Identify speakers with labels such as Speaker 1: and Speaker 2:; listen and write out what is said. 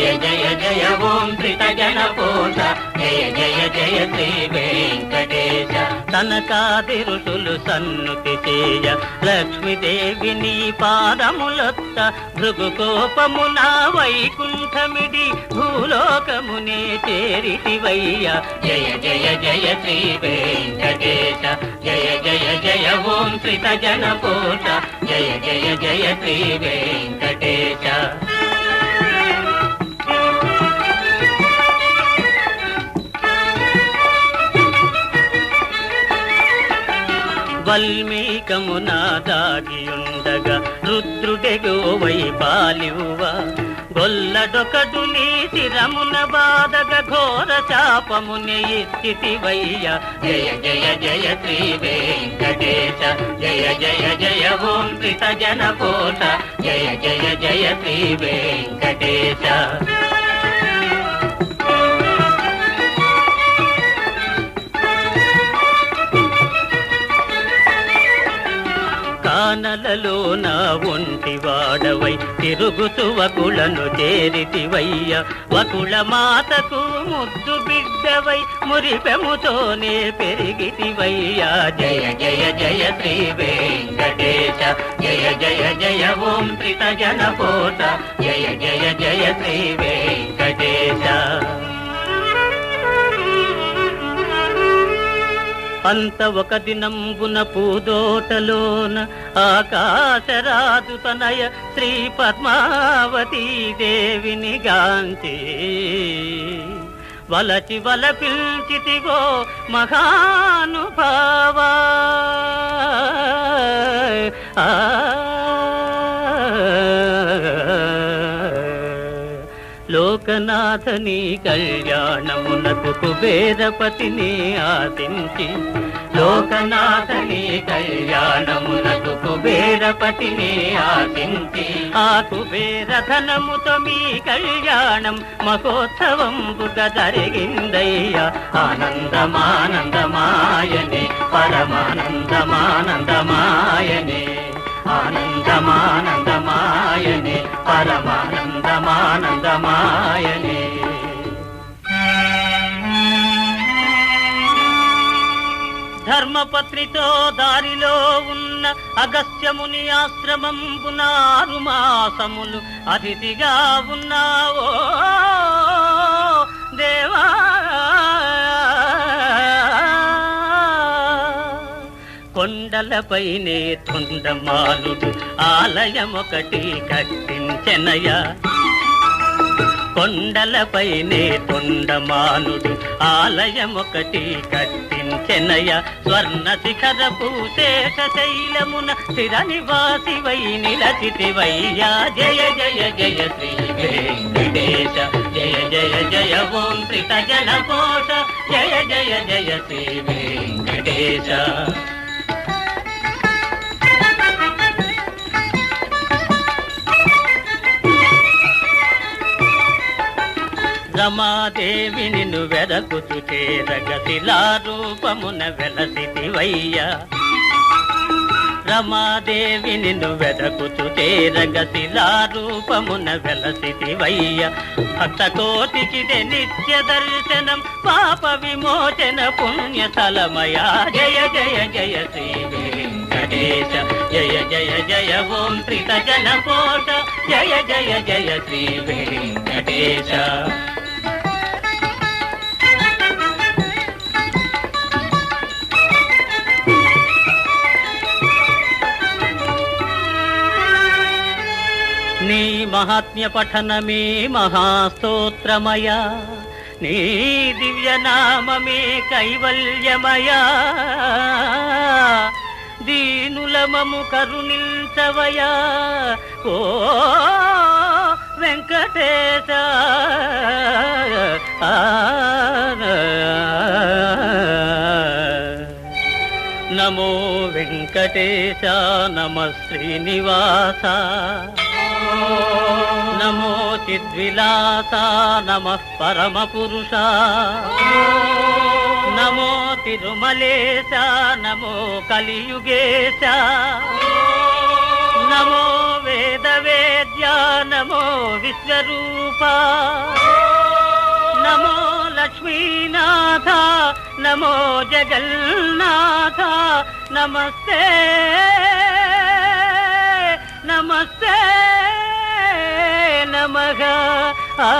Speaker 1: జయ జయ జయ ఓం ధృత జన పోష జయ జయ జయ శ్రీ వెంకటేశ తనకాది ఋషులు సన్నుతి చేయ లక్ష్మీదేవి నీ పాదములొత్త భృగుకోపమున వైకుంఠమిడి భూలోకమునే చేరితివయ్య జయ జయ జయ శ్రీ వెంకటేశ జయ జయ జయ ఓం శ్రీత జన పోష జయ జయ జయ శ్రీ వెంకటేశ వల్మీకమున దాగియుండగా రుద్రుడెగో పాలివ్వ గొల్లడొకడు నీ శిరమున బాధగ ఘోర శాపముని ఇచ్చితివయ్య జయ జయ జయ శ్రీ వెంకటేశ. జయ జయ జయ ఓం కృత జన కోట జయ జయ జయ శ్రీ వెంకటేశ. వానలలో నా ఒంటి వాడవై తిరుగుతు వకులను చేరితివయ్య. వకుల మాతకు ముద్దు బిడ్డవై మురిపెముతోనే పెరిగితివయ్యా. జయ జయ జయ శ్రీ వెంకటేశ జయ జయ జయ ఓం త్రిత జన పోత జయ జయ జయ శ్రీ అంత ఒక దినంబున పూదోటలోన ఆకాశరాజు తనయ శ్రీ పద్మావతీ దేవిని గాంచి. వలచి వల పిల్చితిగో మహానుభావా. ఆ లోకనాథని కళ్యాణమునకు కుబేరపతిని ఆశించి లోకనాథని కళ్యాణమునకు కుబేరపతిని ఆశించి ఆ కుబేర ధనముతో మీ కళ్యాణం మహోత్సవంబుగా జరిగిందయ్యా. ఆనందమానందమాయనే పరమానందమానందమాయనే ఆనందమానంద ధర్మపత్నితో దారిలో ఉన్న అగస్త్యముని ఆశ్రమంబునారు మాసములు అతిథిగా ఉన్నావో. దేవా! కొండలపైనే తొండమాలుడు ఆలయమొకటి కట్టించెనయ. కొండలపైనే తొండమానుడు ఆలయమొకటి కట్టించెనయ స్వర్ణ శిఖర శేష శైలమున స్థిర నివాసి నివాసివై నిలచితివయ్యా జయ జయ జయ శ్రీ వెంకటేశ. జయ జయ జయ ఓం త్రిత జన కోశ జయ జయ జయ శ్రీ వెంకటేశ. రమాదేవి నిన్ను వెదకుతు చేరగ శిలారూపమున వెలసితివయ్యా. రమాదేవి నిన్ను వెదకుతు చేరగ శిలారూపమున వెలసితివయ్య. భక్త కోటికిదే నిత్య దర్శనం పాప విమోచన పుణ్య తలమయా. జయ జయ జయ శ్రీ వెంకటేశ. జయ జయ జయ ఓం త్రిత జన కోట జయ జయ జయ శ్రీ వెంకటేశ. నీ మహాత్మ్య పఠనమే మహాస్తోత్రమయ. నీ దివ్యనామమే కైవల్యమయ. దీనులమము కరుణించవయా. ఓ వెంకటేశ. నమో వెంకటేశ నమ శ్రీనివాస. నమో చిద్విలాస నమ పరమ పురుష నమో తిరుమలేశ నమో కలియుగేశ. నమో వేద వేద్య నమో విశ్వరూప. నమో లక్ష్మీనాథ నమో జగన్నాథ. నమస్తే నమస్తే. నమ ఆ